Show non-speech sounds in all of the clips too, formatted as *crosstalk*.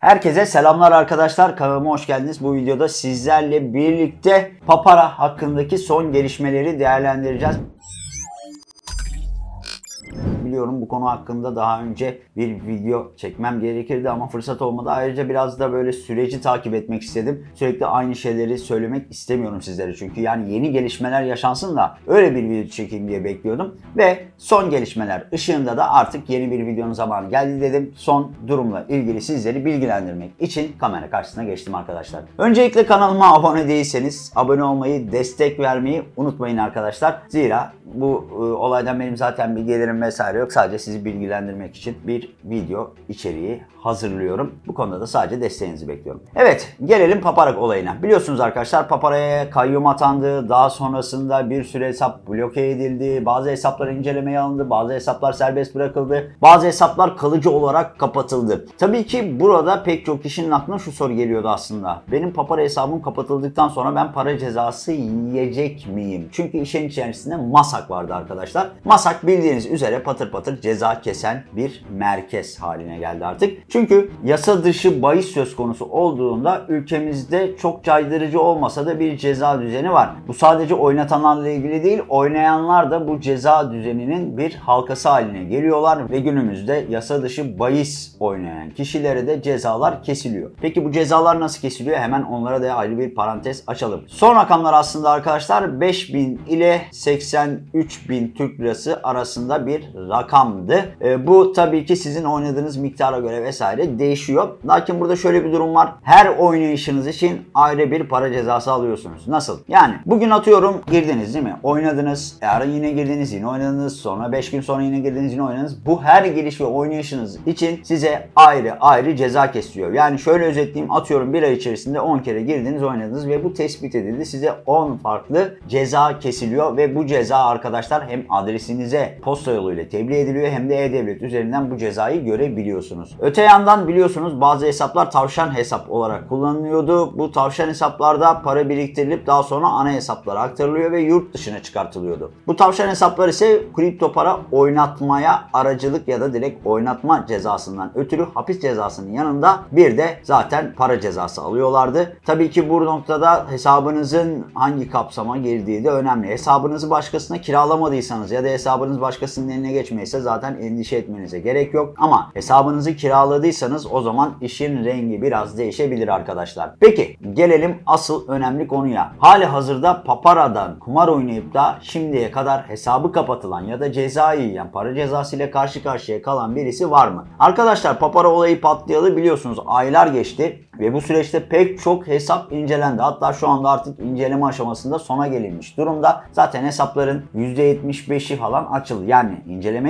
Herkese selamlar arkadaşlar. Kanalıma hoş geldiniz. Bu videoda sizlerle birlikte Papara hakkındaki son gelişmeleri değerlendireceğiz. Biliyorum bu konu hakkında daha önce bir video çekmem gerekirdi ama fırsat olmadı. Ayrıca biraz da böyle süreci takip etmek istedim. Sürekli aynı şeyleri söylemek istemiyorum sizlere çünkü yani yeni gelişmeler yaşansın da öyle bir video çekeyim diye bekliyordum. Ve son gelişmeler ışığında da artık yeni bir videonun zamanı geldi dedim. Son durumla ilgili sizleri bilgilendirmek için kamera karşısına geçtim arkadaşlar. Öncelikle kanalıma abone değilseniz abone olmayı, destek vermeyi unutmayın arkadaşlar. Zira bu e, olaydan benim zaten bir gelirim vesaire yok. Sadece sizi bilgilendirmek için bir video içeriği hazırlıyorum. Bu konuda da sadece desteğinizi bekliyorum. Evet gelelim Paparak olayına. Biliyorsunuz arkadaşlar Papara'ya kayyum atandı. Daha sonrasında bir süre hesap bloke edildi. Bazı hesaplar incelemeye alındı. Bazı hesaplar serbest bırakıldı. Bazı hesaplar kalıcı olarak kapatıldı. Tabii ki burada pek çok kişinin aklına şu soru geliyordu aslında. Benim Papara hesabım kapatıldıktan sonra ben para cezası yiyecek miyim? Çünkü işin içerisinde Masak vardı arkadaşlar. Masak bildiğiniz üzere patır patır ceza kesen bir merkez haline geldi artık. Çünkü yasa dışı bahis söz konusu olduğunda ülkemizde çok caydırıcı olmasa da bir ceza düzeni var. Bu sadece oynatanlarla ilgili değil, oynayanlar da bu ceza düzeninin bir halkası haline geliyorlar ve günümüzde yasa dışı bahis oynayan kişilere de cezalar kesiliyor. Peki bu cezalar nasıl kesiliyor? Hemen onlara da ayrı bir parantez açalım. Son rakamlar aslında arkadaşlar 5000 ile 83.000 Türk lirası arasında bir rakamdı. E, bu tabii ki sizin oynadığınız miktara göre vesaire değişiyor. Lakin burada şöyle bir durum var. Her oynayışınız için ayrı bir para cezası alıyorsunuz. Nasıl? Yani bugün atıyorum girdiniz değil mi? Oynadınız. Yarın yine girdiniz yine oynadınız. Sonra 5 gün sonra yine girdiniz yine oynadınız. Bu her giriş ve oynayışınız için size ayrı ayrı ceza kesiliyor. Yani şöyle özetleyeyim. Atıyorum bir ay içerisinde 10 kere girdiniz oynadınız ve bu tespit edildi. Size 10 farklı ceza kesiliyor ve bu ceza arkadaşlar hem adresinize posta yoluyla tebliğ ediliyor hem de e-devlet üzerinden bu cezayı görebiliyorsunuz. Öte yandan biliyorsunuz bazı hesaplar tavşan hesap olarak kullanılıyordu. Bu tavşan hesaplarda para biriktirilip daha sonra ana hesaplara aktarılıyor ve yurt dışına çıkartılıyordu. Bu tavşan hesaplar ise kripto para oynatmaya aracılık ya da direkt oynatma cezasından ötürü hapis cezasının yanında bir de zaten para cezası alıyorlardı. Tabii ki bu noktada hesabınızın hangi kapsama girdiği de önemli. Hesabınızı başkasına kiralamadıysanız ya da hesabınız başkasının eline geçmeyse zaten endişe etmenize gerek yok. Ama hesabınızı kiraladıysanız o zaman işin rengi biraz değişebilir arkadaşlar. Peki gelelim asıl önemli konuya. Hali hazırda Papara'dan kumar oynayıp da şimdiye kadar hesabı kapatılan ya da ceza yiyen para cezası ile karşı karşıya kalan birisi var mı? Arkadaşlar Papara olayı patlayalı biliyorsunuz aylar geçti ve bu süreçte pek çok hesap incelendi. Hatta şu anda artık inceleme aşamasında sona gelinmiş durumda. Zaten hesapların %75'i falan açıldı. Yani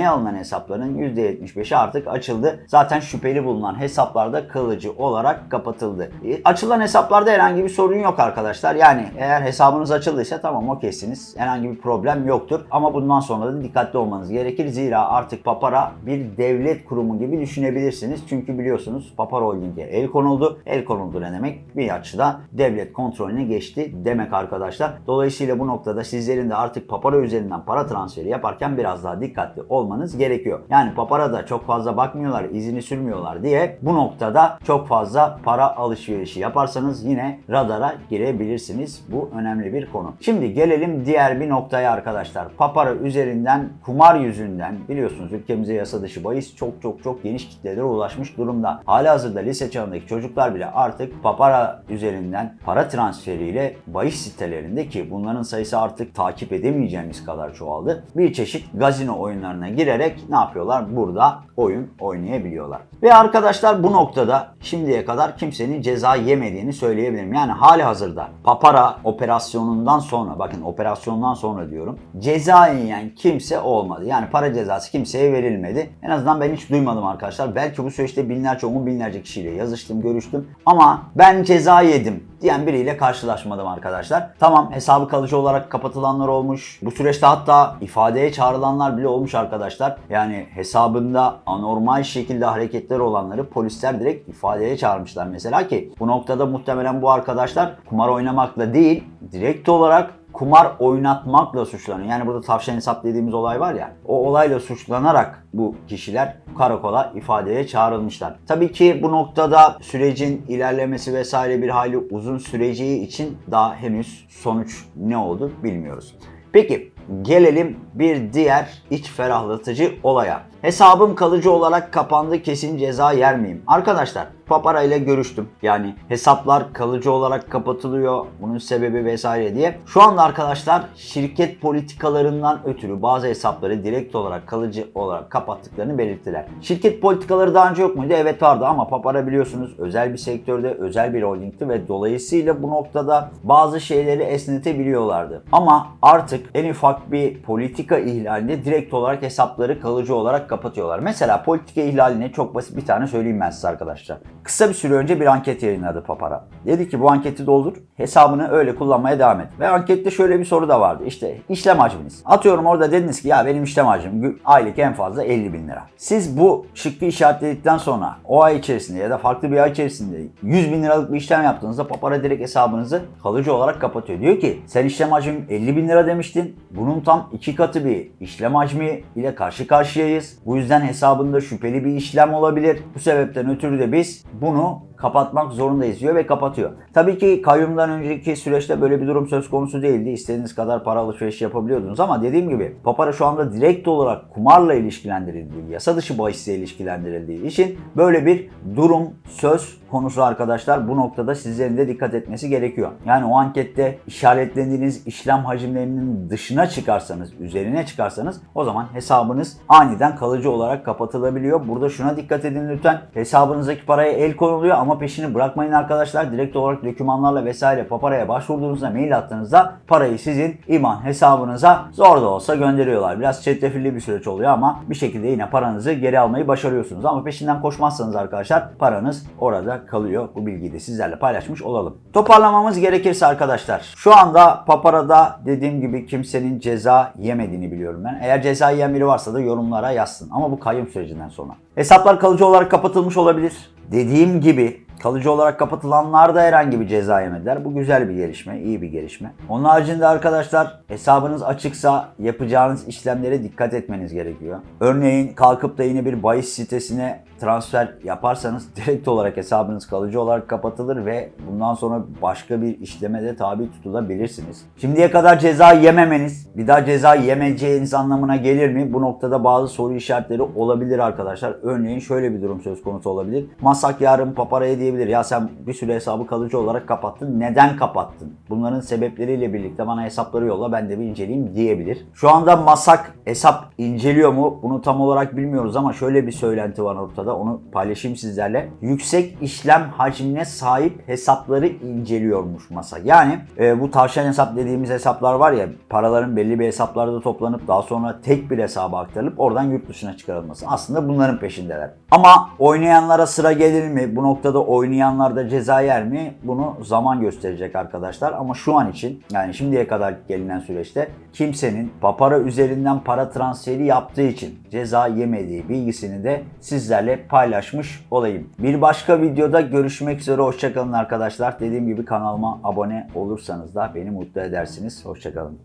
incelemeye alınan hesapların %75'i artık açıldı. Zaten şüpheli bulunan hesaplarda kalıcı olarak kapatıldı. E, Açılan hesaplarda herhangi bir sorun yok arkadaşlar. Yani eğer hesabınız açıldıysa tamam okeysiniz. Herhangi bir problem yoktur. Ama bundan sonra da dikkatli olmanız gerekir. Zira artık Papara bir devlet kurumu gibi düşünebilirsiniz. Çünkü biliyorsunuz Papara Holding'e el konuldu. El konuldu ne demek? Bir açıda devlet kontrolüne geçti demek arkadaşlar. Dolayısıyla bu noktada sizlerin de artık Papara üzerinden para transferi yaparken biraz daha dikkatli olmanız gerekiyor. Yani Papara'da çok fazla bakmıyorlar, izini sürmüyorlar diye bu noktada çok fazla para alışverişi yaparsanız yine radara girebilirsiniz. Bu önemli bir konu. Şimdi gelelim diğer bir noktaya arkadaşlar. Papara üzerinden kumar yüzünden biliyorsunuz ülkemize yasa dışı bahis çok çok çok geniş kitlelere ulaşmış durumda. Halihazırda lise çağındaki çocuklar bile artık Papara üzerinden para transferiyle bahis sitelerinde ki bunların sayısı artık takip edemeyeceğimiz kadar çoğaldı. Bir çeşit gazino oyunlarına girerek ne yapıyorlar? Burada oyun oynayabiliyorlar. Ve arkadaşlar bu noktada şimdiye kadar kimsenin ceza yemediğini söyleyebilirim. Yani hali hazırda Papara operasyonundan sonra bakın operasyondan sonra diyorum ceza yiyen kimse olmadı. Yani para cezası kimseye verilmedi. En azından ben hiç duymadım arkadaşlar. Belki bu süreçte binlerce on binlerce kişiyle yazıştım, görüştüm. Ama ben ceza yedim diyen biriyle karşılaşmadım arkadaşlar. Tamam hesabı kalıcı olarak kapatılanlar olmuş. Bu süreçte hatta ifadeye çağrılanlar bile olmuş arkadaşlar. Yani hesabında anormal şekilde hareketler olanları polisler direkt ifadeye çağırmışlar mesela ki bu noktada muhtemelen bu arkadaşlar kumar oynamakla değil direkt olarak kumar oynatmakla suçlanıyor. Yani burada tavşan hesap dediğimiz olay var ya. O olayla suçlanarak bu kişiler karakola ifadeye çağrılmışlar. Tabii ki bu noktada sürecin ilerlemesi vesaire bir hayli uzun süreceği için daha henüz sonuç ne oldu bilmiyoruz. Peki gelelim bir diğer iç ferahlatıcı olaya. Hesabım kalıcı olarak kapandı kesin ceza yer miyim? Arkadaşlar Papara ile görüştüm. Yani hesaplar kalıcı olarak kapatılıyor. Bunun sebebi vesaire diye. Şu anda arkadaşlar şirket politikalarından ötürü bazı hesapları direkt olarak kalıcı olarak kapattıklarını belirttiler. Şirket politikaları daha önce yok muydu? Evet vardı ama Papara biliyorsunuz özel bir sektörde özel bir holdingti ve dolayısıyla bu noktada bazı şeyleri esnetebiliyorlardı. Ama artık en ufak bir politika ihlalinde direkt olarak hesapları kalıcı olarak kapatıyorlar. Mesela politika ihlaline çok basit bir tane söyleyeyim ben size arkadaşlar. Kısa bir süre önce bir anket yayınladı Papara. Dedi ki bu anketi doldur, hesabını öyle kullanmaya devam et. Ve ankette şöyle bir soru da vardı. İşte işlem hacminiz. Atıyorum orada dediniz ki ya benim işlem hacmim aylık en fazla 50 bin lira. Siz bu şıkkı işaretledikten sonra o ay içerisinde ya da farklı bir ay içerisinde 100 bin liralık bir işlem yaptığınızda Papara direkt hesabınızı kalıcı olarak kapatıyor. Diyor ki sen işlem hacmin 50 bin lira demiştin. Bunun tam iki katı bir işlem hacmi ile karşı karşıyayız. Bu yüzden hesabında şüpheli bir işlem olabilir. Bu sebepten ötürü de biz bunu kapatmak zorundayız diyor ve kapatıyor. Tabii ki kayyumdan önceki süreçte böyle bir durum söz konusu değildi. İstediğiniz kadar para alışveriş yapabiliyordunuz ama dediğim gibi Papara şu anda direkt olarak kumarla ilişkilendirildiği, yasa dışı bahisle ilişkilendirildiği için böyle bir durum söz konusu arkadaşlar. Bu noktada sizlerin de dikkat etmesi gerekiyor. Yani o ankette işaretlediğiniz işlem hacimlerinin dışına çıkarsanız, üzerine çıkarsanız o zaman hesabınız aniden kalıcı olarak kapatılabiliyor. Burada şuna dikkat edin lütfen. Hesabınızdaki paraya el konuluyor ama peşini bırakmayın arkadaşlar. Direkt olarak dokümanlarla vesaire paparaya başvurduğunuzda, mail attığınızda parayı sizin IBAN hesabınıza zor da olsa gönderiyorlar. Biraz çetrefilli bir süreç oluyor ama bir şekilde yine paranızı geri almayı başarıyorsunuz. Ama peşinden koşmazsanız arkadaşlar paranız orada kalıyor. Bu bilgiyi de sizlerle paylaşmış olalım. Toparlamamız gerekirse arkadaşlar. Şu anda paparada dediğim gibi kimsenin ceza yemediğini biliyorum ben. Eğer ceza yiyen biri varsa da yorumlara yazsın. Ama bu kayyum sürecinden sonra. Hesaplar kalıcı olarak kapatılmış olabilir. Dediğim gibi kalıcı olarak kapatılanlar da herhangi bir ceza yemediler. Bu güzel bir gelişme, iyi bir gelişme. Onun haricinde arkadaşlar hesabınız açıksa yapacağınız işlemlere dikkat etmeniz gerekiyor. Örneğin kalkıp da yine bir bahis sitesine transfer yaparsanız *laughs* direkt olarak hesabınız kalıcı olarak kapatılır ve bundan sonra başka bir işleme de tabi tutulabilirsiniz. Şimdiye kadar ceza yememeniz bir daha ceza yemeyeceğiniz anlamına gelir mi? Bu noktada bazı soru işaretleri olabilir arkadaşlar. Örneğin şöyle bir durum söz konusu olabilir. Masak yarın paparaya diyebilir ya sen bir süre hesabı kalıcı olarak kapattın. Neden kapattın? Bunların sebepleriyle birlikte bana hesapları yolla ben de bir inceleyeyim diyebilir. Şu anda Masak hesap inceliyor mu? Bunu tam olarak bilmiyoruz ama şöyle bir söylenti var ortada. Onu paylaşayım sizlerle. Yüksek işlem hacmine sahip hesapları inceliyormuş Masak. Yani e, bu tavşan hesap dediğimiz hesaplar var ya paraların belli bir hesaplarda toplanıp daha sonra tek bir hesaba aktarılıp oradan yurt dışına çıkarılması. Aslında bunların peşindeler. Ama oynayanlara sıra gelir mi? Bu noktada oynayanlar da ceza yer mi? Bunu zaman gösterecek arkadaşlar. Ama şu an için yani şimdiye kadar gelinen süreçte kimsenin papara üzerinden para transferi yaptığı için ceza yemediği bilgisini de sizlerle paylaşmış olayım. Bir başka videoda görüşmek üzere. Hoşçakalın arkadaşlar. Dediğim gibi kanalıma abone olursanız da beni mutlu edersiniz. Hoşçakalın.